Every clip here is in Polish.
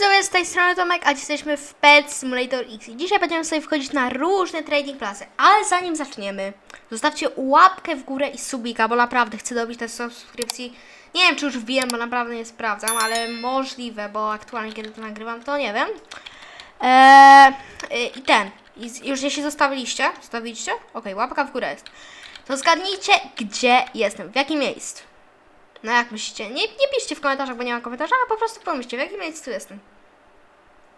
widzowie, z tej strony Tomek, a dziś jesteśmy w Pet Simulator X i dzisiaj będziemy sobie wchodzić na różne trading klasy, ale zanim zaczniemy, zostawcie łapkę w górę i subika, bo naprawdę chcę dobić te subskrypcji. Nie wiem, czy już wbiłem, bo naprawdę nie sprawdzam, ale możliwe, bo aktualnie kiedy to nagrywam, to nie wiem. Eee, I ten, już jeśli zostawiliście, zostawiliście? Okej, łapka w górę jest. To zgadnijcie, gdzie jestem, w jakim miejscu. No jak myślicie? Nie, nie piszcie w komentarzach, bo nie ma komentarzy, a po prostu pomyślcie, w jakim miejscu jestem.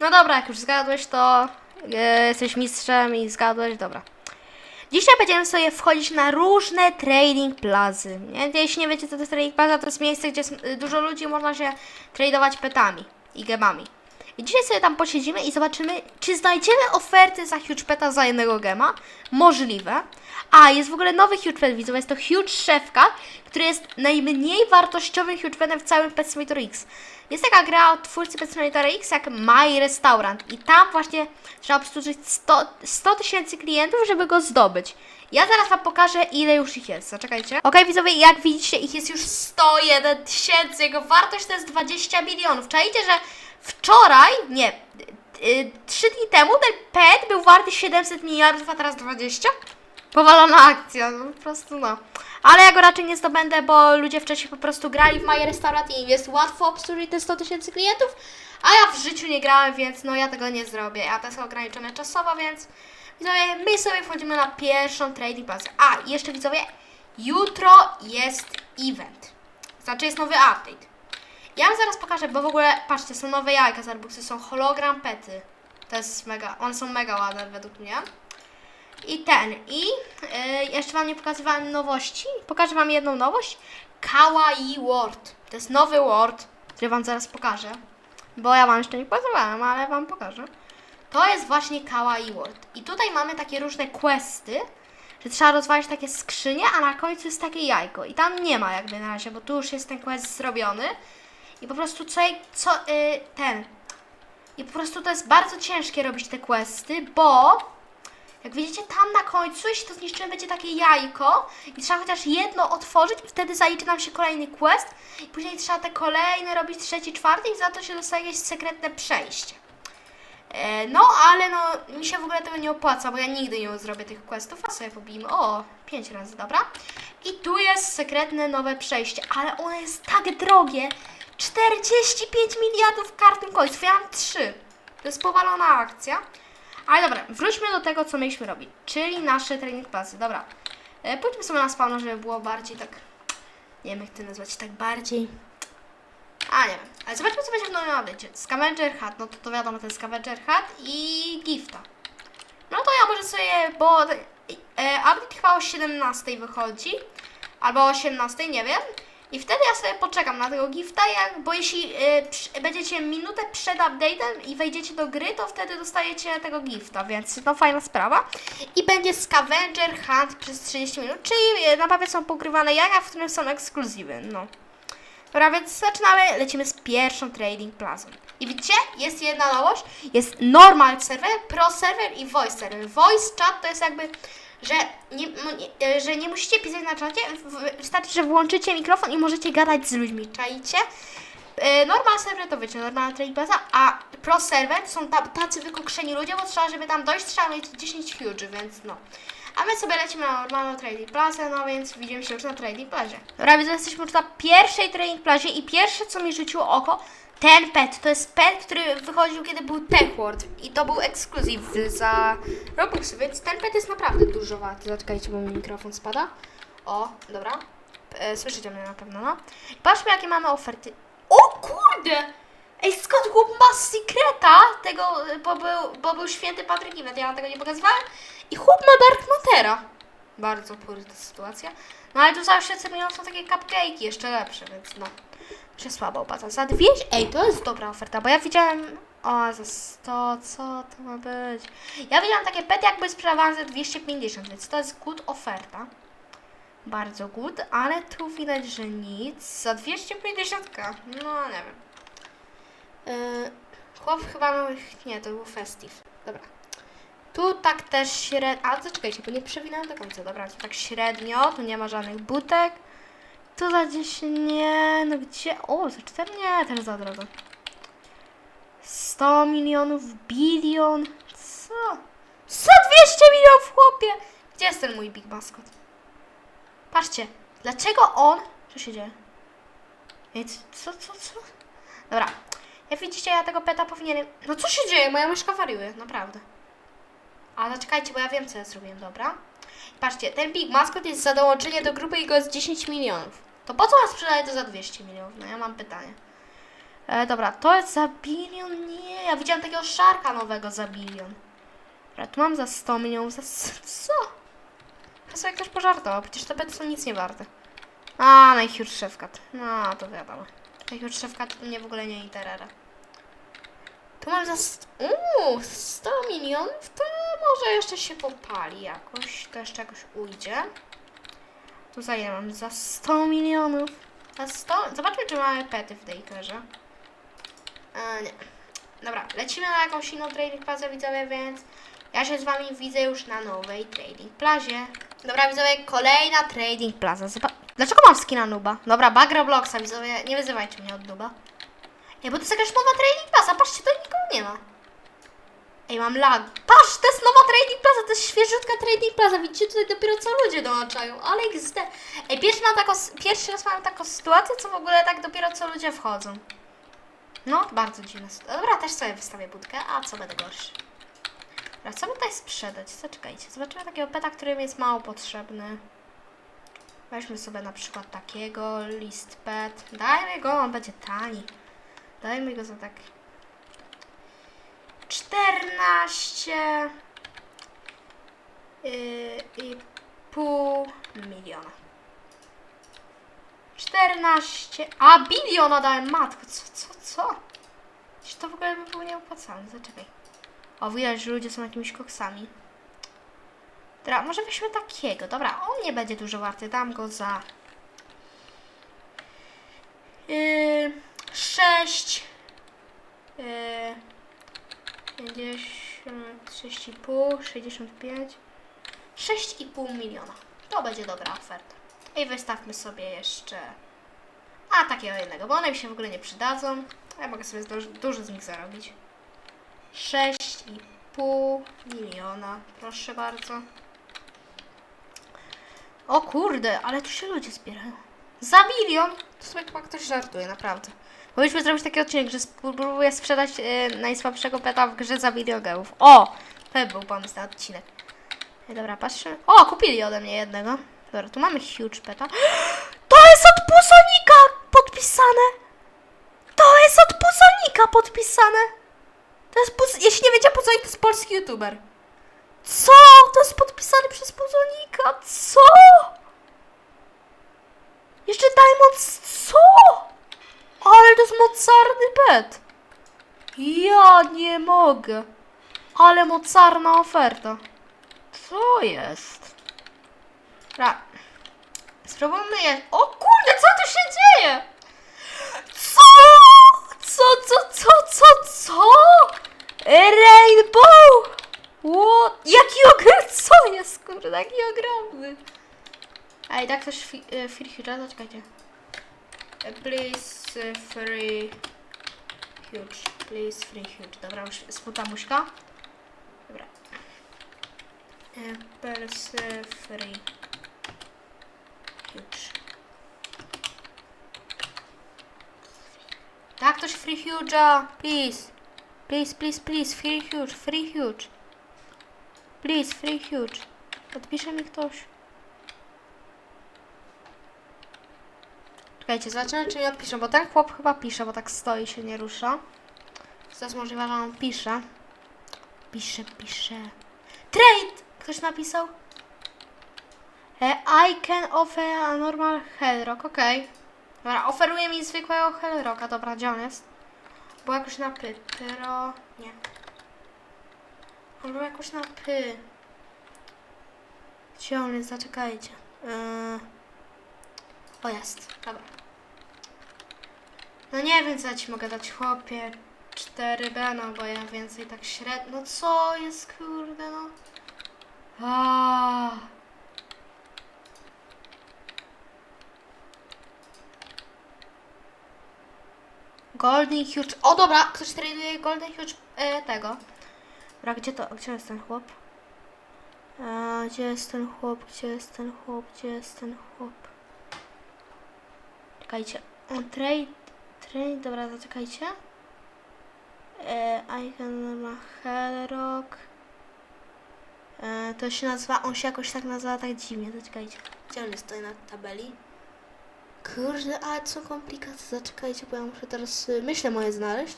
No dobra, jak już zgadłeś, to e, jesteś mistrzem i zgadłeś, dobra. Dzisiaj będziemy sobie wchodzić na różne trading plazy. Nie? Jeśli nie wiecie, co to jest trading plaza, to jest miejsce, gdzie jest y, dużo ludzi można się tradować petami i gemami. I dzisiaj sobie tam posiedzimy i zobaczymy, czy znajdziemy oferty za huge peta za jednego gema. Możliwe. A, jest w ogóle nowy huge pet, widzowie, jest to huge szefka, który jest najmniej wartościowym huge petem w całym Pet Simulator X. Jest taka gra od twórcy Pet Simulator X jak My Restaurant i tam właśnie trzeba obsłużyć 100 100 tysięcy klientów, żeby go zdobyć. Ja zaraz Wam pokażę, ile już ich jest. Zaczekajcie. Okej, widzowie, jak widzicie, ich jest już 101 tysięcy. Jego wartość to jest 20 milionów. Czajcie, że wczoraj, nie, y, 3 dni temu ten pet był warty 700 miliardów, a teraz 20? Powalona akcja, no po prostu no. Ale ja go raczej nie zdobędę, bo ludzie wcześniej po prostu grali w My Restaurant i jest łatwo obsłużyć te 100 tysięcy klientów, a ja w życiu nie grałem, więc no ja tego nie zrobię. A to jest ograniczone czasowo, więc widzowie, my sobie wchodzimy na pierwszą trading plaza. A, jeszcze widzowie, jutro jest event. Znaczy jest nowy update. Ja wam zaraz pokażę, bo w ogóle, patrzcie, są nowe jajka z Arbuxy, są hologram pety. To jest mega, one są mega ładne według mnie. I ten, i y, jeszcze Wam nie pokazywałem nowości. Pokażę Wam jedną nowość. Kawaii Word. To jest nowy Word, który Wam zaraz pokażę. Bo ja Wam jeszcze nie pokazywałem, ale Wam pokażę. To jest właśnie Kawaii Word. I tutaj mamy takie różne questy, że trzeba rozwalić takie skrzynie, a na końcu jest takie jajko. I tam nie ma jakby na razie, bo tu już jest ten quest zrobiony. I po prostu co, co y, ten. I po prostu to jest bardzo ciężkie robić te questy, bo jak widzicie, tam na końcu, jeśli to zniszczymy, będzie takie jajko i trzeba chociaż jedno otworzyć i wtedy zaliczy nam się kolejny quest i później trzeba te kolejne robić trzeci, czwarty i za to się dostaje jakieś sekretne przejście. E, no, ale no, mi się w ogóle tego nie opłaca, bo ja nigdy nie zrobię tych questów, a sobie pobijmy. O, pięć razy, dobra. I tu jest sekretne nowe przejście, ale ono jest tak drogie. 45 miliardów kartym końców, ja mam 3. To jest powalona akcja. Ale dobra, wróćmy do tego, co mieliśmy robić, czyli nasze trening klasy. Dobra, e, pójdźmy sobie na spawno, żeby było bardziej tak, nie wiem jak to nazwać, tak bardziej... A, nie wiem, ale zobaczmy, co będzie w nowym update'cie. Scavenger Hat, no to to wiadomo, ten Scavenger Hat i Gifta. No to ja może sobie, bo e, update chyba o 17 wychodzi, albo o 18, nie wiem. I wtedy ja sobie poczekam na tego gifta, jak, bo jeśli y, będziecie minutę przed update'em i wejdziecie do gry, to wtedy dostajecie tego gifta, więc no fajna sprawa. I będzie Scavenger Hunt przez 30 minut, czyli y, na papie są pokrywane jaja, w którym są ekskluzywy, no. Dobra, więc zaczynamy, lecimy z pierwszą trading plazą. I widzicie, jest jedna nowość, jest normal server, pro server i voice server. Voice chat to jest jakby, że nie, e, że nie musicie pisać na czacie, wystarczy, że włączycie mikrofon i możecie gadać z ludźmi, czajcie? E, Normal serwer to wiecie, normalna trading plaza, a pro server to są tam tacy wykokszeni ludzie, bo trzeba, żeby tam dojść, trzeba mieć 10 huge, więc no. A my sobie lecimy na normalną trading plazę, no więc widzimy się już na trading plazie. Dobra, widzę, jesteśmy już na pierwszej trading plazie i pierwsze, co mi rzuciło oko, ten pet. To jest pet, który wychodził, kiedy był Tech World i to był ekskluzyw za Robuxy, więc ten pet jest naprawdę dużo warty. Zaczekajcie, bo mi mikrofon spada. O, dobra. E, słyszycie mnie na pewno, no. Patrzmy, jakie mamy oferty. O kurde! Ej, skąd chłop ma sekreta tego, bo był, bo był święty Patryk Event, ja tego nie pokazywałem. I chłop ma Dark Matera. Bardzo płyta sytuacja. No ale tu zawsze cenią są takie cupcake'i, jeszcze lepsze, więc no. Się słabo opłaca. Za 200... Ej, to jest dobra oferta, bo ja widziałem... O, za 100, co to ma być? Ja widziałam takie pety jakby sprzedawane za 250, więc to jest good oferta. Bardzo good, ale tu widać, że nic. Za 250, no nie wiem. Yy, chłop chyba. Nie, to był festive. Dobra. Tu tak też średnio... A, zaczekajcie, bo nie przewinąłem do końca. Dobra, tu tak średnio, tu nie ma żadnych butek. Tu za 10 nie, no gdzie? O, za 4 nie, też za drogo. 100 milionów, bilion. Co? Za 200 milionów, chłopie! Gdzie jest ten mój Big Mascot? Patrzcie, dlaczego on... Co się dzieje? Ej, co, co, co? Dobra, jak widzicie, ja tego peta powinienem... No co się dzieje? Moja myszka wariuje, naprawdę. A zaczekajcie, bo ja wiem, co ja zrobiłem, dobra? Patrzcie, ten Big Mascot jest za dołączenie do grupy i go jest 10 milionów. To po co nas sprzedaje to za 200 milionów? No ja mam pytanie. E, dobra, to jest za bilion? Nie, ja widziałam takiego szarka nowego za bilion. Dobra, tu mam za 100 milionów, za... Co? Ja sobie ktoś pożartował, przecież te pety są nic nie warte. A, szefkat. No, to wiadomo. Szefkat to mnie w ogóle nie interera. Tu mam za... st- Uuu, 100 milionów? To może jeszcze się popali jakoś. To jeszcze jakoś ujdzie. Tu za ile mam? Za 100 milionów. Za 100... Zobaczmy, czy mamy pety w Daycarze. E, nie. Dobra, lecimy na jakąś inną trading plazę, widzowie, więc ja się z wami widzę już na nowej trading plazie. Dobra, widzowie, kolejna trading plaza. Zoba- Dlaczego mam skina nuba? Dobra, bug Robloxa, widzowie, nie wyzywajcie mnie od nuba. Ej, bo to jest jakaś nowa trading plaza, patrzcie, to nikogo nie ma. Ej, mam lag. Patrz, to jest nowa trading plaza, to jest świeżutka trading plaza. Widzicie, tutaj dopiero co ludzie dołączają, ale XD. Ej, pierwszy, mam taką, pierwszy raz mam taką sytuację, co w ogóle tak dopiero co ludzie wchodzą. No, bardzo dziwne. sytuacje. Dobra, też sobie wystawię budkę, a co będę gorszy. Dobra, co by tutaj sprzedać? Zaczekajcie, zobaczymy takiego peta, który mi jest mało potrzebny. Weźmy sobie na przykład takiego, list pet. Dajmy go, on będzie tani. Dajmy go za tak 14 yy, i pół miliona. 14, a biliona dałem matko, co, co, co? Czy to w ogóle by było nieopłacalne, zaczekaj. O, widać, że ludzie są jakimiś koksami. Dobra, może weźmy takiego, dobra, on nie będzie dużo warty, dam go za... Yy, 6 yy, 50, 6,5, 65, 6,5 miliona. To będzie dobra oferta. I wystawmy sobie jeszcze. A takiego jednego, bo one mi się w ogóle nie przydadzą. Ja mogę sobie dużo z nich zarobić. 6,5 miliona. Proszę bardzo. O kurde, ale tu się ludzie zbierają. Za milion? To sobie chyba ktoś żartuje, naprawdę. Powinniśmy zrobić taki odcinek, że spróbuję sprzedać e, najsłabszego peta w grze za milion gełów. O! To był pomysł na odcinek. E, dobra, patrzę. O, kupili ode mnie jednego. Dobra, tu mamy huge peta. To jest od Puzonika podpisane! To jest od Puzonika podpisane! To jest Puz... Jeśli nie wiecie, Puzonik to jest polski youtuber. Co? To jest podpisane przez Puzonika. Co? Jeszcze Diamond... Co? Ale to jest mocarny pet. Ja nie mogę. Ale mocarna oferta. Co jest? Ra. Spróbujmy je. O kurde, co tu się dzieje? Co? Co, co, co, co, co? Rainbow! What? Jaki ogromny, co jest, kurde, jaki ogromny. Ej, tak e, free hero, zaczekajcie. E, Please e, free huge, please free huge. Dobra, już sputa muśka. Dobra. E, Please free huge. Tak, ktoś free huge'a, please. Please, please, please, free huge, free huge. Please, free huge. Podpisze mi ktoś. Czekajcie, zobaczymy czy mi odpiszą, bo ten chłop chyba pisze, bo tak stoi się nie rusza. To jest możliwe, że on pisze. Pisze, pisze. Trade! Ktoś napisał? E, I can offer a normal Hellrock, okej. Okay. Dobra, oferuje mi zwykłego Hellrocka, dobra, gdzie on jest? Bo jakoś na py. Pyro... nie. On był jakoś na py. Gdzie on jest? Zaczekajcie. Yy... O, jest. Dobra. No nie wiem, co ja ci mogę dać, chłopie. 4B, no bo ja więcej tak średnio... No co jest, kurde, no? Aaaa. Golden Huge. O dobra, ktoś traduje Golden Huge e, tego. Dobra, gdzie to? Gdzie jest ten chłop? E, gdzie jest ten chłop? Gdzie jest ten chłop? Gdzie jest ten chłop? Czekajcie. On trade. Dobra, zaczekajcie. E, Icon ma Hellrock. E, to się nazywa. On się jakoś tak nazywa tak dziwnie. Zaczekajcie. Gdzie on jest na tabeli? Kurde, ale co komplikacje. Zaczekajcie, bo ja muszę teraz y, myślę moje znaleźć.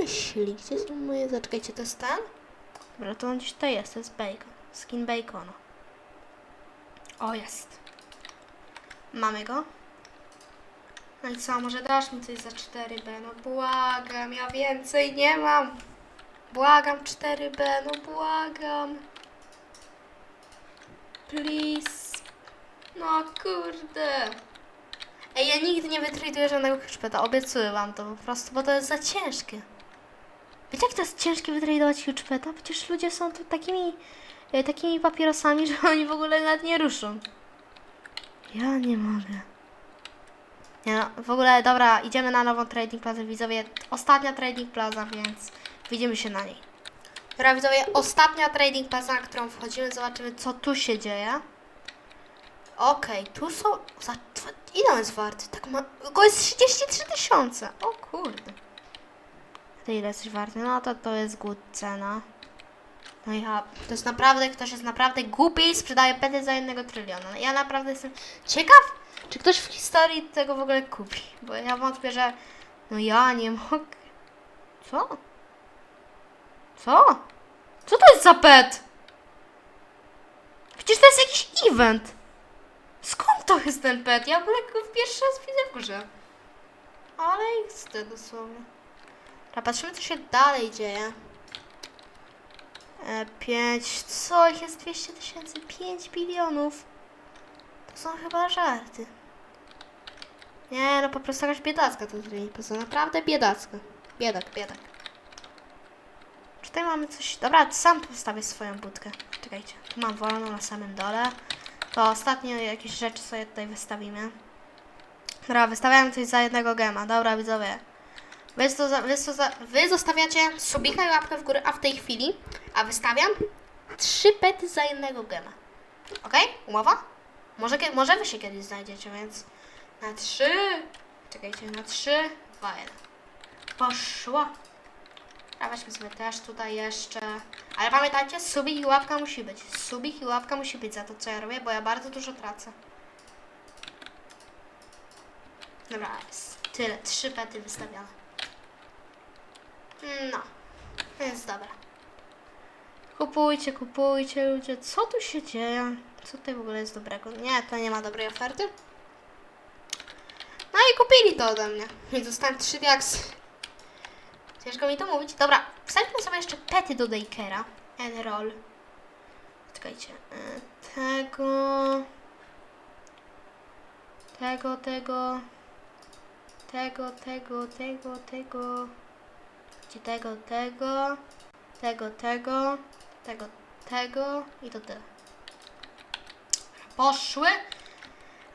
Myśli, gdzie są moje. Zaczekajcie, to jest ten? Dobra, to on gdzieś tutaj jest, to jest bacon. Skin bacona. O, jest. Mamy go. No i co, może dasz mi coś za 4B? No błagam, ja więcej nie mam. Błagam 4B, no błagam. Please. No kurde. Ej, ja nigdy nie wytraduję żadnego huge obiecuję wam to po prostu, bo to jest za ciężkie. Wiecie, jak to jest ciężkie wytradować huge peta? Przecież ludzie są tu takimi, e, takimi papierosami, że oni w ogóle nawet nie ruszą. Ja nie mogę. Nie no, w ogóle, dobra, idziemy na nową trading plazę, widzowie. Ostatnia trading plaza, więc widzimy się na niej. Dobra, widzowie, ostatnia trading plaza, na którą wchodzimy, zobaczymy, co tu się dzieje. Okej, tu są. Za, ile on jest warty? Tak ma. Go jest 33 tysiące. O kurde. Ty ile jesteś warty? No to to jest good cena. No ja. To jest naprawdę, ktoś jest naprawdę głupi i sprzedaje pety za jednego tryliona. Ja naprawdę jestem ciekaw, czy ktoś w historii tego w ogóle kupi. Bo ja wątpię, że. No ja nie mogę. Co? Co? Co to jest za pet? Przecież to jest jakiś event. Skąd to jest ten pet? Ja w ogóle go w pierwszy raz widzę w grze. Ale XD dosłownie. Dobra, patrzymy co się dalej dzieje. E, 5. Co? Jest 200 tysięcy? 5 bilionów. To są chyba żarty. Nie, no po prostu jakaś biedacka to. Po prostu naprawdę biedacka. Biedak, biedak. Tutaj mamy coś... Dobra, sam tu wstawię swoją budkę. Czekajcie, tu mam wolną na samym dole. To ostatnio jakieś rzeczy sobie tutaj wystawimy. Dobra, wystawiamy coś za jednego gema. Dobra, widzowie. Wy, wy, wy zostawiacie subika i łapkę w górę, a w tej chwili, a wystawiam trzy pety za jednego gema. Okej? Umowa? Może, może wy się kiedyś znajdziecie, więc na trzy. Czekajcie, na trzy, dwa, jeden. Poszło. A weźmy sobie też tutaj jeszcze. Ale pamiętajcie, subik i łapka musi być. Subik i łapka musi być za to, co ja robię, bo ja bardzo dużo tracę. Dobra. Tyle. Trzy pety wystawione. No. Więc dobra. Kupujcie, kupujcie ludzie. Co tu się dzieje? Co tutaj w ogóle jest dobrego? Nie, to nie ma dobrej oferty. No i kupili to ode mnie. I dostałem trzy diaksy. Ciężko mi to mówić. Dobra, wstawmy sobie jeszcze pety do Dakera. Enroll. Czekajcie. e, Tego. Tego, tego. Tego, tego, tego, tego. Gdzie tego, tego. Tego, tego. Tego, tego. I to tyle. Poszły.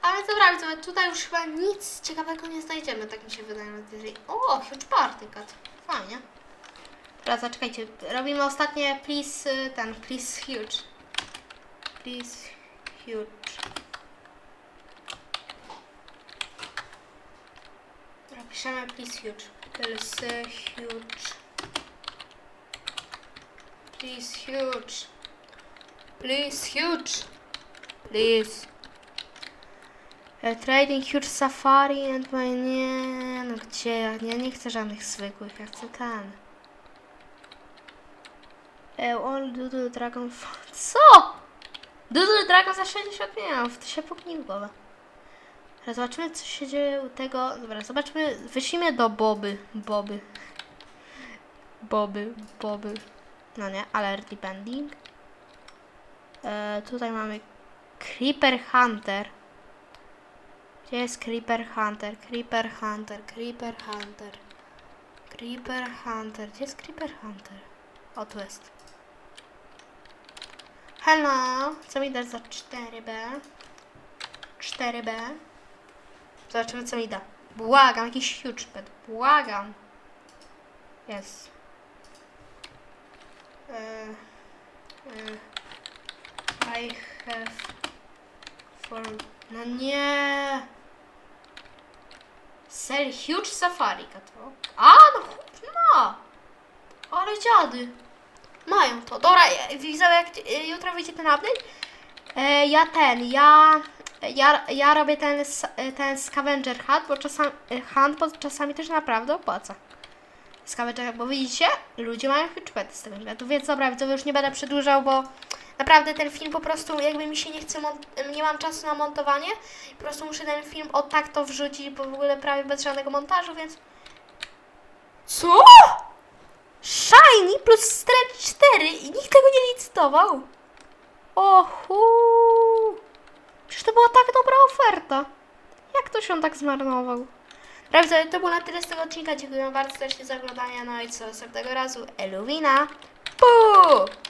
Ale dobra, widzowie, tutaj już chyba nic ciekawego nie znajdziemy, tak mi się wydaje. O, huge party cat. Fajnie. Teraz zaczekajcie, robimy ostatnie please, y, ten, please huge. Please huge. Dobra, piszemy please huge. Please huge. Please huge. Please huge. Please. Trading Huge Safari and my... Nie, no gdzie? Ja nie, chcę żadnych zwykłych, ja chcę ten. E, All Doodle Dragon... Co? Doodle Dragon za 60 milionów, to się puknij w głowę. Teraz zobaczymy, co się dzieje u tego... Dobra, zobaczmy, wyślijmy do Boby. Boby. Boby, Boby. No nie, alert depending. E, tutaj mamy Creeper Hunter. Gdzie jest Creeper Hunter? Creeper Hunter, Creeper Hunter. Creeper Hunter. Gdzie jest Creeper Hunter? O, tu jest. Hello, co mi dasz za 4B? 4B. Zobaczymy, co mi da. Błagam, jakiś huge pet. Błagam. Jest. E, e, I have for... No nie. Sell huge safari cat. A, no chłop ma. Ale dziady. Mają to. Dobra, e, widzowie, jak jutro wyjdzie ten update, ja ten, ja, ja, ja robię ten, ten scavenger hunt, bo czasami, hunt, bo czasami też naprawdę opłaca. Scavenger, bo widzicie, ludzie mają huge z tego względu, więc dobra, widzowie, już nie będę przedłużał, bo naprawdę ten film po prostu, jakby mi się nie chce, nie mam czasu na montowanie, po prostu muszę ten film o tak to wrzucić, bo w ogóle prawie bez żadnego montażu, więc... Co? Shiny plus Stretch 4 i nikt tego nie licytował. Ohu. Przecież to była tak dobra oferta. Jak to się tak zmarnował? Prawda, to było na tyle z tego odcinka. Dziękuję bardzo za oglądanie. No i co, następnego razu. Eluwina. Puu!